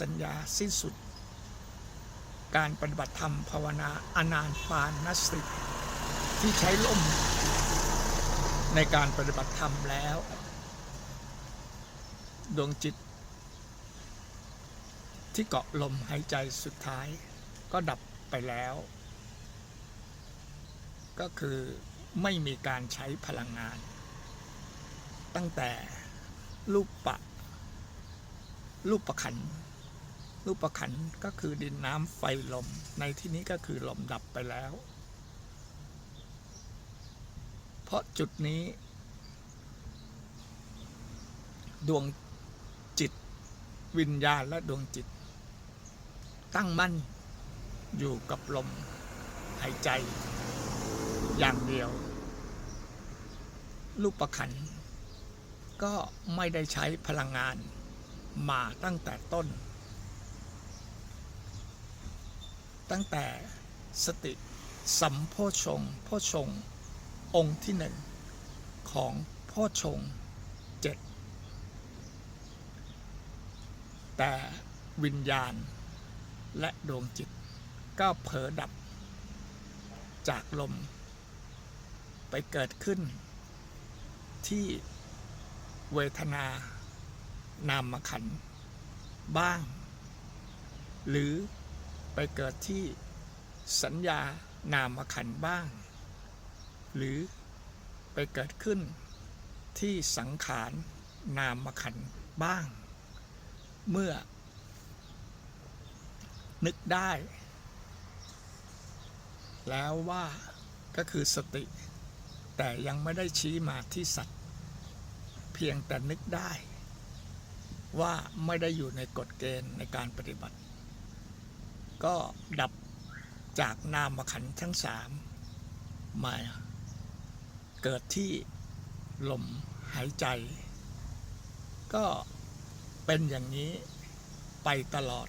สัญญาสิ้นสุด การปฏิบัติธรรมภาวนาอนานปานนสติที่ใช้ลมในการปฏิบัติธรรมแล้ว ดวงจิต ที่เกาะลมหายใจสุดท้ายก็ดับไปแล้ว ก็คือไม่มีการใช้พลังงาน ตั้งแต่รูปปะรูปประขัน รูปขันก็คือดินน้ำไฟลม ในที่นี้ก็คือลมดับไปแล้ว เพราะจุดนี้ ดวงจิต วิญญาณและดวงจิต ตั้งมั่นอยู่กับลม หายใจ อย่างเดียว รูปขันก็ไม่ได้ใช้พลังงานมาตั้งแต่ต้น ตั้งแต่สติสัมโพชงโพชง องค์ที่หนึ่งของโพชงเจ็ดแต่วิญญาณและดวงจิตก็เผลอดับจากลม ไปเกิดขึ้น ที่เวทนานามขันบ้าง หรือ ไปเกิดที่สัญญานามขันบ้าง หรือไปเกิดขึ้นที่สังขารนามขันบ้าง เมื่อ นึกได้ แล้วว่าก็คือสติ แต่ยังไม่ได้ชี้มาที่สัตว์ เพียงแต่นึกได้ ว่าไม่ได้อยู่ในกฎเกณฑ์ในการปฏิบัติ ก็ดับจากนามขันทั้งสามมาเกิดที่ลมหายใจ ก็เป็นอย่างนี้ไปตลอด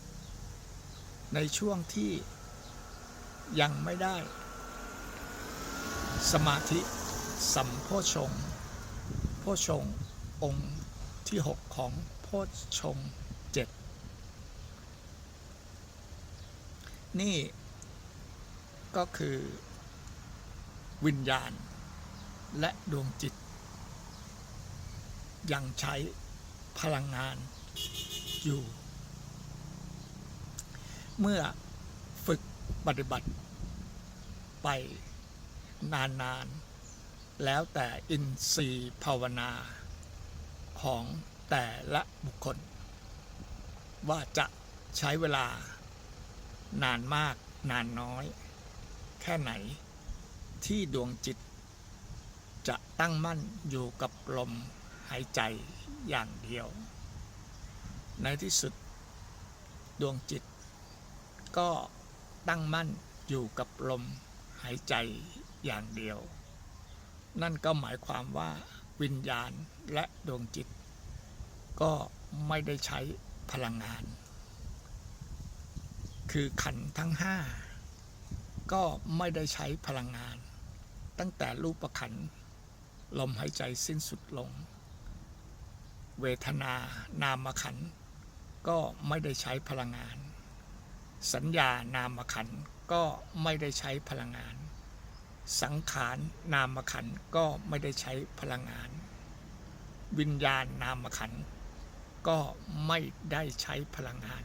ในช่วงที่ยังไม่ได้ สมาธิสัมโพชงโพชงองค์ที่ 6 ของโพชงเจ็ด นี่ก็คือวิญญาณ และดวงจิต ยังใช้พลังงานอยู่ เมื่อฝึกปฏิบัติไปนานๆ แล้วแต่อินทรีย์ภาวนาของแต่ละบุคคล ว่าจะใช้เวลา นานมากนานน้อย แค่ไหนที่ดวงจิต จะตั้งมั่นอยู่กับลมหายใจอย่างเดียว ในที่สุดดวงจิต ก็ตั้งมั่นอยู่กับลมหายใจอย่างเดียว นั่นก็หมายความว่าวิญญาณและดวงจิต ก็ไม่ได้ใช้พลังงาน คือขันทั้งห้าก็ไม่ได้ใช้พลังงาน ตั้งแต่รูปขันลมหายใจสิ้นสุดลง เวทนานามขันก็ไม่ได้ใช้พลังงาน สัญญานามขันก็ไม่ได้ใช้พลังงาน สังขารนามขันก็ไม่ได้ใช้พลังงาน วิญญาณนามขันก็ไม่ได้ใช้พลังงาน